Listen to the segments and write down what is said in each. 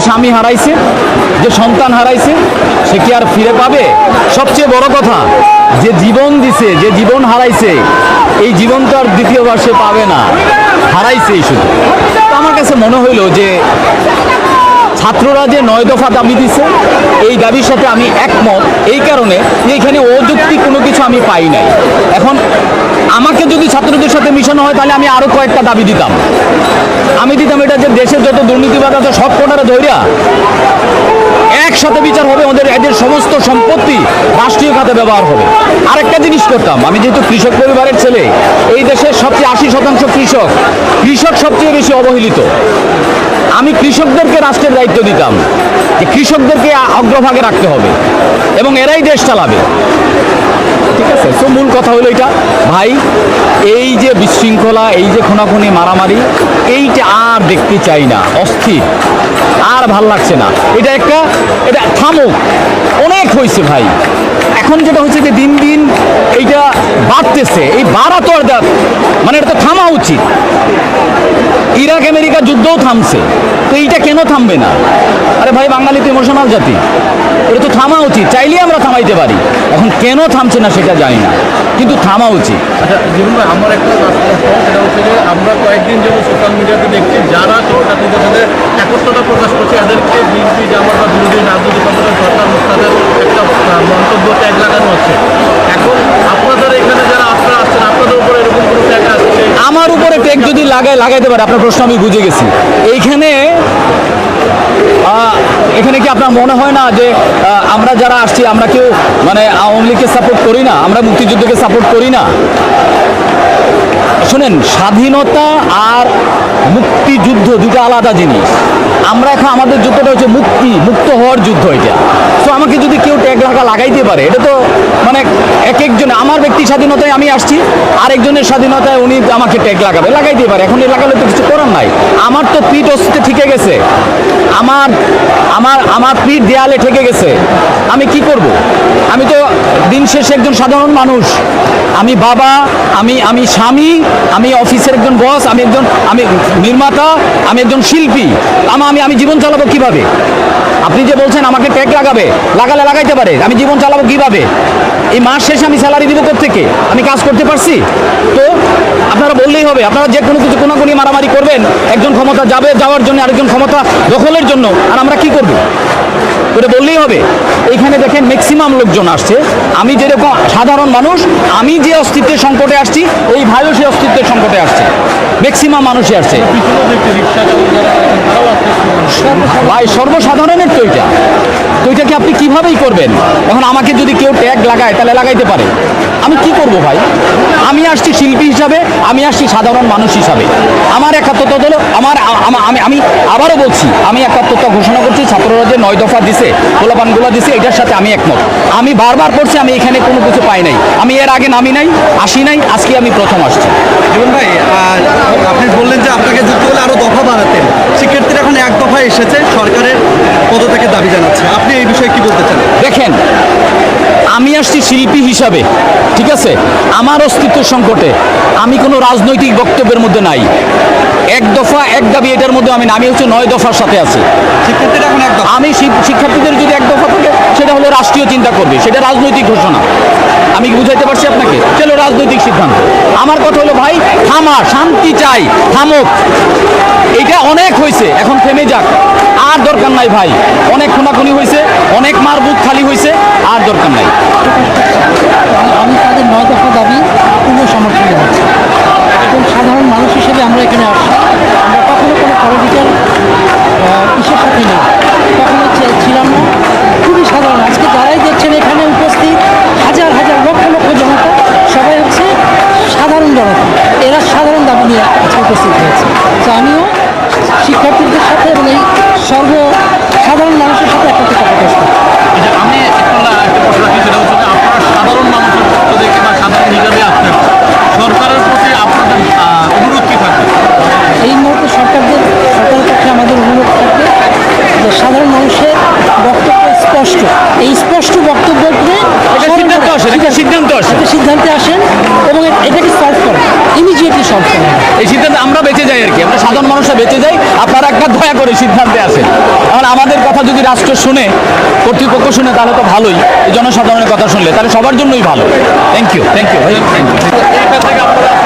স্বামী হারাইছে, যে সন্তান হারাইছে, সে কি আর ফিরে পাবে? সবচেয়ে বড় কথা, যে জীবন দিছে, যে জীবন হারাইছে, এই জীবন তো আর দ্বিতীয়বার সে পাবে না। হারাইছেই শুধু। আমার কাছে মনে হইল যে ছাত্ররা যে নয় দফা দাবি দিছে। এই দাবির সাথে আমি একমত। এই কারণে এইখানে এখানে অযুক্তি কোনো কিছু আমি পাই নাই। এখন আমাকে যদি ছাত্রদের সাথে মিশানো হয়, তাহলে আমি আরও কয়েকটা দাবি দিতাম। আমি দিতাম এটা যে দেশের যত দুর্নীতিবাদ আছে, সব কটারা ধৈর্যা একসাথে বিচার হবে, ওদের এদের সমস্ত সম্পত্তি রাষ্ট্রীয় খাতে ব্যবহার হবে। আরেকটা জিনিস করতাম, আমি যেহেতু কৃষক পরিবারের ছেলে, এই দেশের সবচেয়ে আশি শতাংশ কৃষক কৃষক সবচেয়ে বেশি অবহেলিত। আমি কৃষকদেরকে রাষ্ট্রের দায়িত্ব দিতাম, যে কৃষকদেরকে অগ্রভাগে রাখতে হবে, এবং এরাই দেশ চালাবে। ঠিক আছে? সো মূল কথা হলো এটা, ভাই, এই যে বিশৃঙ্খলা, এই যে খুনাখুনি, মারামারি, এইটা আর দেখতে চাই না, অস্থির, আর ভালো লাগছে না। এটা একটা, এটা থামুক, অনেক হয়েছে ভাই। এখন যেটা হচ্ছে যে দিন দিন এইটা বাড়তেছে। এই বাড়া তো আর মানে এটা তো থামা উচিত। ইরাক, আমেরিকা যুদ্ধও থামছে। তো এইটা কেন থামবে না? আরে ভাই, বাঙালি তো ইমোশনাল জাতি। এটা তো থামা উচিত। চাইলেই আমরা থামাইতে পারি। এখন কেন থামছে না সেটা জানি না। কিন্তু থামা উচিত। আচ্ছা আমার একটা last প্রশ্ন, সেটা হচ্ছে যে আমরা কয়েকদিন যেন সোশ্যাল মিডিয়াতে দেখছি, যারা শিক্ষার্থীদের সাথে একত্রতা প্রকাশ করছে, এদেরকে বিএনপি, জামাত বা বিরোধী রাজনৈতিক দলের সরকার তাদের একটা মন্তব্য ট্যাগ লাগানো হচ্ছে। এখন আপনাদের এখানে যারা আপনারা আসছেন আপনাদের উপরে এরকম কোনো ট্যাগ আসছে? আমার উপরে ট্যাগ যদি লাগায়, লাগাইতে পারে, আপনার প্রশ্ন আমি বুঝে গেছি। এইখানে এখানে কি আপনার মনে হয় না যে আমরা যারা আসছি, আমরা কেউ মানে আওয়ামী লীগকে সাপোর্ট করি না, আমরা মুক্তিযুদ্ধকে সাপোর্ট করি না? শোনেন স্বাধীনতা আর মুক্তিযুদ্ধ দুটো আলাদা জিনিস। আমরা এখন আমাদের যুদ্ধটা হচ্ছে মুক্তি, মুক্ত হওয়ার যুদ্ধ এটা। তো আমাকে যদি কেউ ট্যাগ লাগা লাগাইতে পারে, এটা তো মানে এক একজন, আমার ব্যক্তি স্বাধীনতায় আমি আসছি, আরেকজনের স্বাধীনতায় উনি আমাকে ট্যাগ লাগাবে, লাগাইতে পারে। এখন লাগালে তো কিছু করার নাই। আমার তো পিঠ অস্তিতে ঠিকে গেছে। আমার আমার আমার পিঠ দেয়ালে ঠেকে গেছে। আমি কি করব? আমি তো দিন শেষে একজন সাধারণ মানুষ। আমি বাবা, আমি আমি স্বামী, আমি অফিসের একজন বস, আমি একজন, আমি নির্মাতা, আমি একজন শিল্পী। আমা আমি আমি জীবন চালাবো কীভাবে? আপনি যে বলছেন আমাকে ট্যাগ লাগাবে, লাগালে লাগাইতে পারে, আমি জীবন চালাবো কীভাবে? এই মাস শেষে আমি স্যালারি দিব থেকে আমি কাজ করতে পারছি? তো আপনারা বললেই হবে, আপনারা যে কোনো কিছু কোনাকুনি মারামারি করবেন, একজন ক্ষমতা যাবে, যাওয়ার জন্য আরেকজন ক্ষমতা দখলের জন্য, আর আমরা কি করব? এটা বললেই হবে। এইখানে দেখেন ম্যাক্সিমাম লোকজন আসছে। আমি যেরকম সাধারণ মানুষ, আমি যে অস্তিত্বের সংকটে আসছি, এই ভাইও সে অস্তিত্বের সংকটে আসছে। ম্যাক্সিমাম মানুষই আসছে। ভাই, সর্বসাধারণের তো এটা। তো আপনি কিভাবেই করবেন? এখন আমাকে যদি কেউ ট্যাগ লাগায়, তাহলে লাগাইতে পারে। আমি কি করব ভাই? আমি আসছি শিল্পী হিসাবে, আমি আসছি সাধারণ মানুষ হিসাবে। আমার একাত্মতা হলো আমার আমি আমি আবারও বলছি, আমি একাত্মতা ঘোষণা করছি, ছাত্ররা যে নয় দফা দিছে গোলাপানগুলো দিছে এটার সাথে আমি একমত। আমি বারবার পড়ছি আমি এখানে কোনো কিছু পাই নাই। আমি এর আগে নামি নাই আসি নাই আজকে আমি প্রথম আসছি। জীবন ভাই আহ, আপনি বললেন যে আপনাকে যুক্ত হলে আরও দফা বাড়াতেন। শিক্ষার্থীরা এখন এক দফায় এসেছে সরকারের পদত্যাগের দাবি জানাচ্ছে। আপনি এই বিষয়ে কি বলতে চান? দেখেন আমি আসছি শিল্পী হিসাবে ঠিক আছে? আমার অস্তিত্ব সংকটে। আমি কোনো রাজনৈতিক বক্তব্যের মধ্যে নাই। এক দফা এক দাবি এটার মধ্যে আমি নামি হচ্ছে নয় দফার সাথে আছি। শিক্ষার্থীরা এখন আমি শিক- শিক্ষার্থীদের যদি এক দফা রাষ্ট্রীয় চিন্তা করবে, সেটা রাজনৈতিক ঘোষণা। আমি কি বুঝাইতে পারছি আপনাকে? চলো রাজনৈতিক সিদ্ধান্ত। আমার কথা হলো, ভাই, থামা, শান্তি চাই, থামুক। এটা অনেক হয়েছে, এখন থেমে যাক। আর দরকার নাই, ভাই। অনেক খুনাখুনি হয়েছে, অনেক মার বুক খালি হয়েছে, আর দরকার নাই। আমি তাদের নয় দফা দাবি পূর্ণ সমর্থন একজন সাধারণ মানুষ হিসেবে আমরা এখানে আসছি। আমরা কখনো কোনো পলিটিক্যাল ইসের সাথে নেই কখনো ছি- ছিলাম না খুবই সাধারণ আজকে যারাই দেখছেন এখানে উপস্থিত হাজার হাজার লক্ষ লক্ষ জনতা সবাই হচ্ছে সাধারণ জনতা এরা সাধারণ দাবি নিয়ে আজকে উপস্থিত হয়েছে তো আমিও শিক্ষার্থীদের সাথে এবং এই সর্ব সাধারণ মানুষের সাথে একটা প্রকাশ করছি আচ্ছা, আমি একটা লা- একটা প্রশ্ন রাখি সেটা হচ্ছে যে আপনারা সাধারণ মানুষের পক্ষ থেকে বা সাধারণ হিসাবে আসছেন সরকারের প্রতি আপনাদের আহ, অনুরোধ কি থাকবে এই মুহূর্তে সরকারদের সরকারের পক্ষে আমাদের অনুরোধ থাকবে যে সাধারণ মানুষের বক্তব্য স্পষ্ট এই স্পষ্ট বক্তব্যকে এটা সিদ্ধান্ত আসেন একটা সিদ্ধান্ত আসেন একটা সিদ্ধান্তে আসেন এবং এ- এটাকে সলভ করেন ইমিডিয়েটলি সলভ করেন এই সিদ্ধান্ত আমরা বেঁচে যাই আর কি আমরা সাধারণ মানুষরা বেঁচে যাই আপনারা একটা দয়া করে সিদ্ধান্তে আছে। কারণ আমাদের কথা যদি রাষ্ট্র শুনে, কর্তৃপক্ষ শুনে, তাহলে তো ভালোই। জনসাধারণের কথা শুনলে, তাহলে সবার জন্যই ভালো। Thank you thank you thank you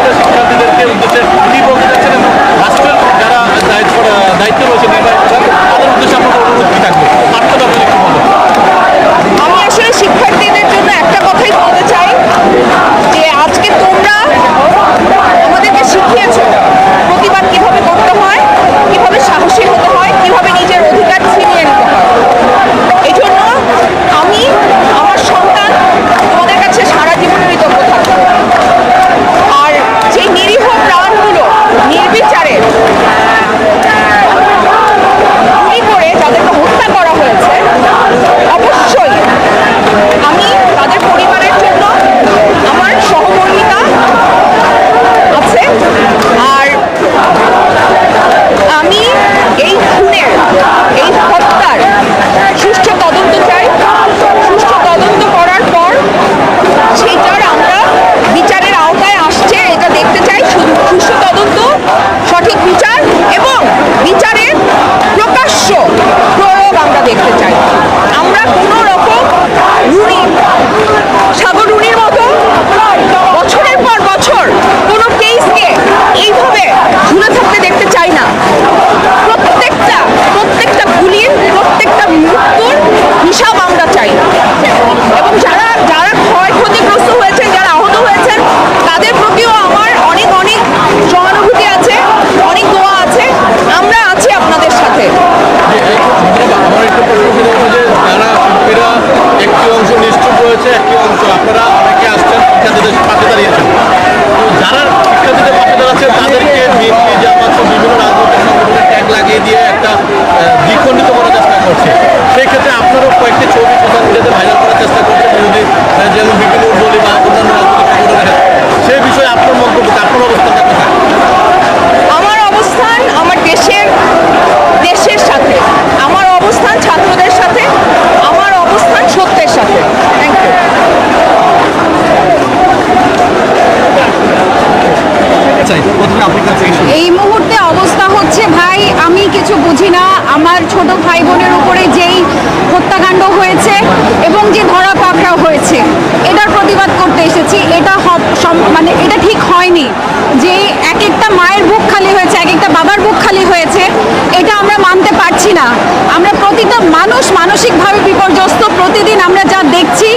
মানসিকভাবে বিপর্যস্ত। প্রতিদিন আমরা যা দেখছি,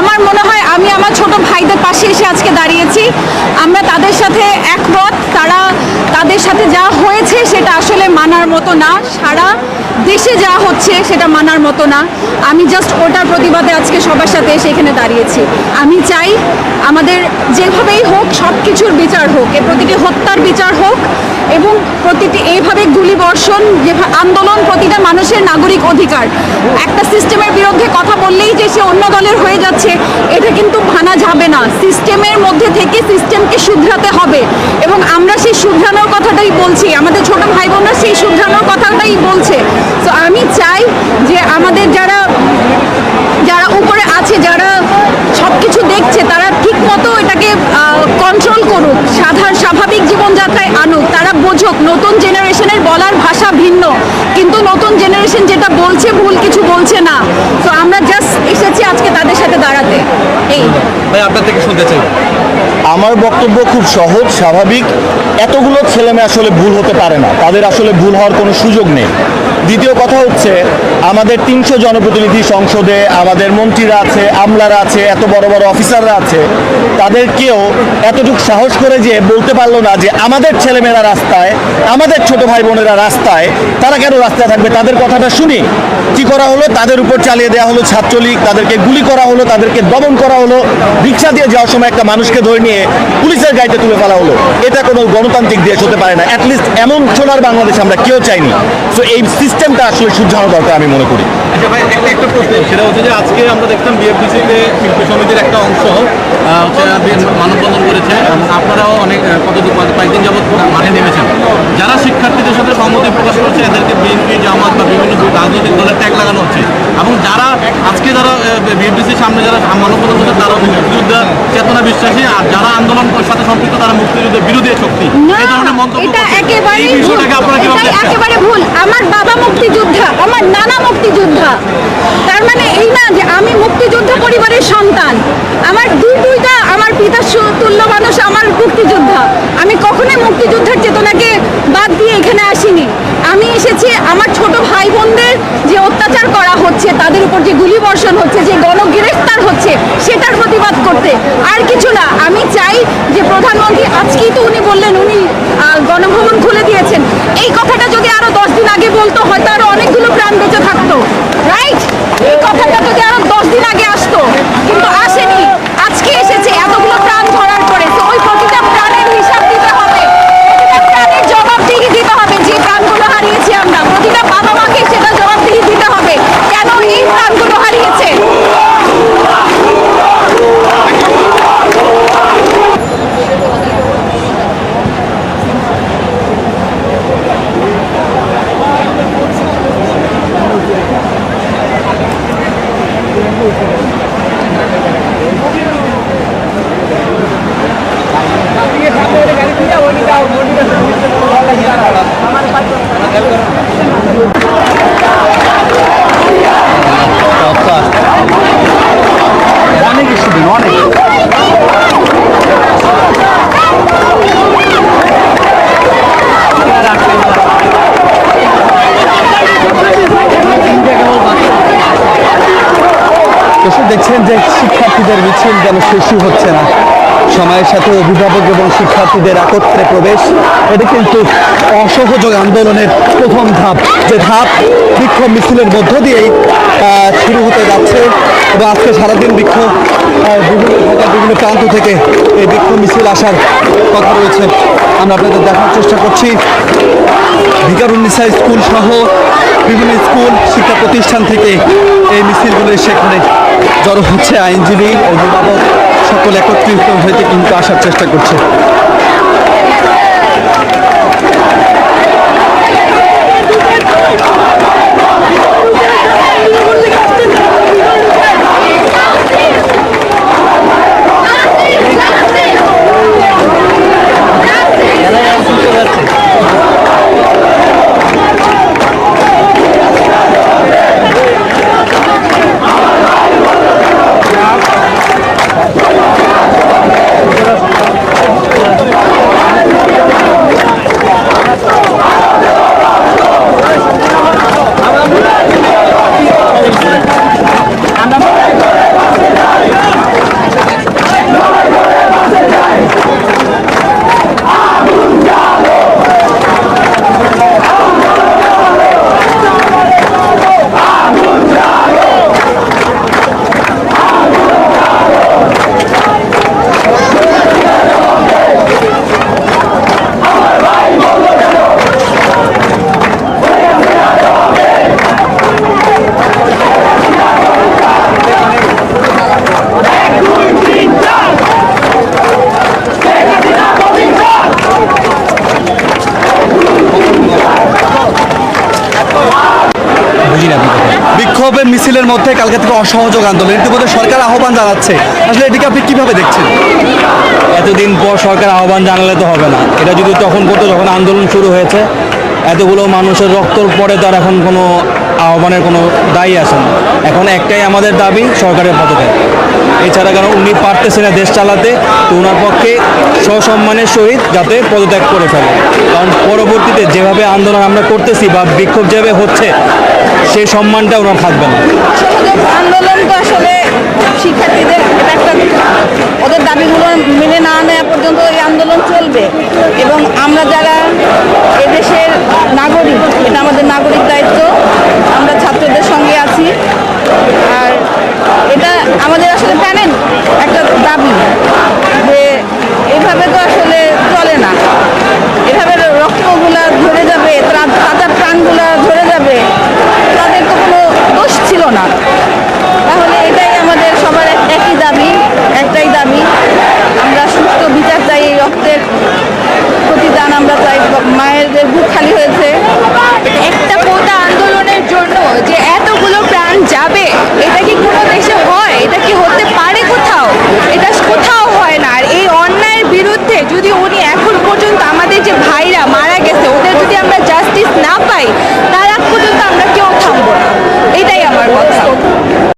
আমার মনে হয় আমি আমার ছোট ভাইদের পাশে এসে আজকে দাঁড়িয়েছি। আমরা তাদের সাথে একমত, তারা তাদের সাথে যা হয়েছে সেটা আসলে মানার মতো না। সারা দেশে যা হচ্ছে সেটা মানার মতো না। আমি জাস্ট ওটার প্রতিবাদে আজকে সবার সাথে এসে এখানে দাঁড়িয়েছি। আমি চাই আমাদের যেভাবেই হোক সব কিছুর বিচার হোক, এ প্রতিটি হত্যার বিচার হোক এবং প্রতিটি এইভাবে গুলি বর্ষণ যে আন্দোলন প্রতিটা মানুষের নাগরিক অধিকার। একটা সিস্টেমের বিরুদ্ধে কথা বললেই যে সে অন্য দলের হয়ে যাচ্ছে, এটা কিন্তু ভানা যাবে না। সিস্টেমের মধ্যে থেকে সিস্টেমকে শুধরাতে হবে এবং আমরা সেই শুধরানোর কথাটাই বলছি। আমাদের ছোট ভাই বোনরা সেই শুধরানোর কথাটাই বলছে তো আমি চাই যে আমাদের যারা যারা উপরে আছে যারা সব কিছু দেখছে তারা ঠিক মতো এটাকে কন্ট্রোল করুক সাধারণ স্বাভাবিক জীবনযাত্রায় আনুক তারা বোঝুক নতুন জেনারেশনের বলার ভাষা ভিন্ন কিন্তু নতুন জেনারেশন যেটা বলছে ভুল বলছে না। তো আমরা জাস্ট এসেছি আজকে তাদের সাথে দাঁড়াতে। এই। ভাই আপনার থেকে শুনতে চাই। আমার বক্তব্য খুব সহজ স্বাভাবিক। এতগুলো ছেলেমেয়ে আসলে ভুল হতে পারে না। তাদের আসলে ভুল হওয়ার কোনো সুযোগ নেই। দ্বিতীয় কথা হচ্ছে, আমাদের তিনশো জনপ্রতিনিধি সংসদে আমাদের মন্ত্রীরা আছে, আমলারা আছে, এত বড় বড় অফিসাররা আছে তাদের কেউ এতটুকু সাহস করে যে বলতে পারল না যে আমাদের ছেলেমেয়েরা রাস্তায়, আমাদের ছোট ভাই বোনেরা রাস্তায়, তারা কেন রাস্তায় থাকবে? তাদের কথাটা শুনি। কি করা হলো? তাদের উপর চালিয়ে দেওয়া হলো ছাত্রলীগ, তাদেরকে গুলি করা হলো, তাদেরকে দমন করা হলো, রিক্সা দিয়ে যাওয়ার সময় একটা মানুষকে ধরে নিয়ে পুলিশের গাড়িতে তুলে ফেলা হলো। এটা কোনো গণতান্ত্রিক দেশ হতে পারে না। অ্যাটলিস্ট এমন সোনার বাংলাদেশ আমরা কেউ চাইনি। তো এই সিস্টেমটা আসলে শুধরানো দরকার আমি মনে করি। আচ্ছা ভাই, একটা একটা প্রশ্ন, সেটা হচ্ছে যে আজকে আমরা দেখতাম বিএফডিসিতে শিল্পী সমিতির একটা অংশ মানববন্ধন করেছে, এবং আপনারাও অনেক কতদিন কয়েক- কয়েকদিন যাবৎ মাঠে নেমেছেন। যারা শিক্ষার্থীদের সাথে সহমতি প্রকাশ করছে, এদেরকে বিএনপি, জামাত বা বিভিন্ন রাজনৈতিক দলের ট্যাগ লাগানো হচ্ছে, এবং যারা আজকে যারা বিএফডিসির সামনে যারা মানববন্ধন করছে তারা মুক্তিযোদ্ধা চেতনা বিশ্বাসী, আর যারা আন্দোলনের সাথে সম্পৃক্ত তারা মুক্তিযুদ্ধের বিরোধী শক্তি না এই ধরনের মন্তব্য এটা একেবারে? একেবারে ভুল। আমার বাবা মুক্তিযোদ্ধা আমার নানা মুক্তিযোদ্ধা। তার মানে এই না যে আমি মুক্তিযোদ্ধা পরিবারের সন্তান। আমার দুই দুইটা আমার পিতার তুল্য মানুষ আমার মুক্তিযোদ্ধা। আমি কখনোই মুক্তিযুদ্ধের চেতনাকে বাদ দিয়ে এখানে আসিনি। আমি এসেছি আমার ছোট ভাই বোনদের যে অত্যাচার করা হচ্ছে তাদের উপর যে গুলি বর্ষণ হচ্ছে যে গণগ্রেফতার হচ্ছে সেটার প্রতিবাদ করতে। আর কিছু না আমি চাই যে প্রধানমন্ত্রী আজকেই তো উনি বললেন উনি গণভবন খুলে দিয়েছেন। এই কথাটা যদি আরও দশ দিন আগে বলতো, হয়তো আরও অনেকগুলো প্রাণ বেঁচে থাকতো। রাইট এই কথাটা যদি আরও দশ দিন আগে আসতো কিন্তু আসেনি আজকে এসেছে এতগুলো প্রাণ ধরার পরে তো ওই প্রতিটা প্রাণের হিসাব দিতে হবে প্রতিটা প্রাণের জবাবদিহি দিতে হবে যে প্রাণগুলো হারিয়েছি আমরা প্রতিটা বাবা মাকে সেটা জবাবদিহি দিতে হবে কেন এই প্রাণগুলো হারিয়েছে অনেক স্টুডেন্ট অনেক দর্শক দেখছেন যে শিক্ষার্থীদের যেন শেষই হচ্ছে না। সময়ের সাথে অভিভাবক এবং শিক্ষার্থীদের একত্রে প্রবেশ, এটা কিন্তু অসহযোগ আন্দোলনের প্রথম ধাপ। যে ধাপ বিক্ষোভ মিছিলের মধ্য দিয়েই শুরু হতে যাচ্ছে। এবং আজকে সারাদিন বিক্ষোভ বিভিন্ন বিভিন্ন প্রান্ত থেকে এই বিক্ষোভ মিছিল আসার কথা রয়েছে। আমরা আপনাদের দেখার চেষ্টা করছি। ভিকারুন্নিসা স্কুল সহ বিভিন্ন স্কুল, শিক্ষা প্রতিষ্ঠান থেকে এই মিছিলগুলো সেখানে জড়ো হচ্ছে। আইনজীবী, অভিভাবক সকল একত্রিত হইতে কিন্তু আসার চেষ্টা করছে বিক্ষোভের মিছিলের মধ্যে কালকে থেকে অসহযোগ আন্দোলন। ইতিমধ্যে সরকার আহ্বান জানাচ্ছে। আসলে এটিকে আপনি কীভাবে দেখছেন? এতদিন পর সরকার আহ্বান জানালে তো হবে না। এটা যদি তখন করতো, যখন আন্দোলন শুরু হয়েছে, এতগুলো মানুষের রক্তর পরে তার এখন কোনো আহ্বানের কোনো দায়ী আসে না এখন একটাই আমাদের দাবি, সরকারের পদত্যাগ এছাড়া কারণ উনি পারতেছে না দেশ চালাতে, তো ওনার পক্ষে সসম্মানের সহিত যাতে পদত্যাগ করে ফেলে। কারণ পরবর্তীতে যেভাবে আন্দোলন আমরা করতেছি বা বিক্ষোভ যেভাবে হচ্ছে সেই সম্মানটা ওরা থাকবে না। আন্দোলন তো আসলে শিক্ষার্থীদের একটা ওদের দাবিগুলো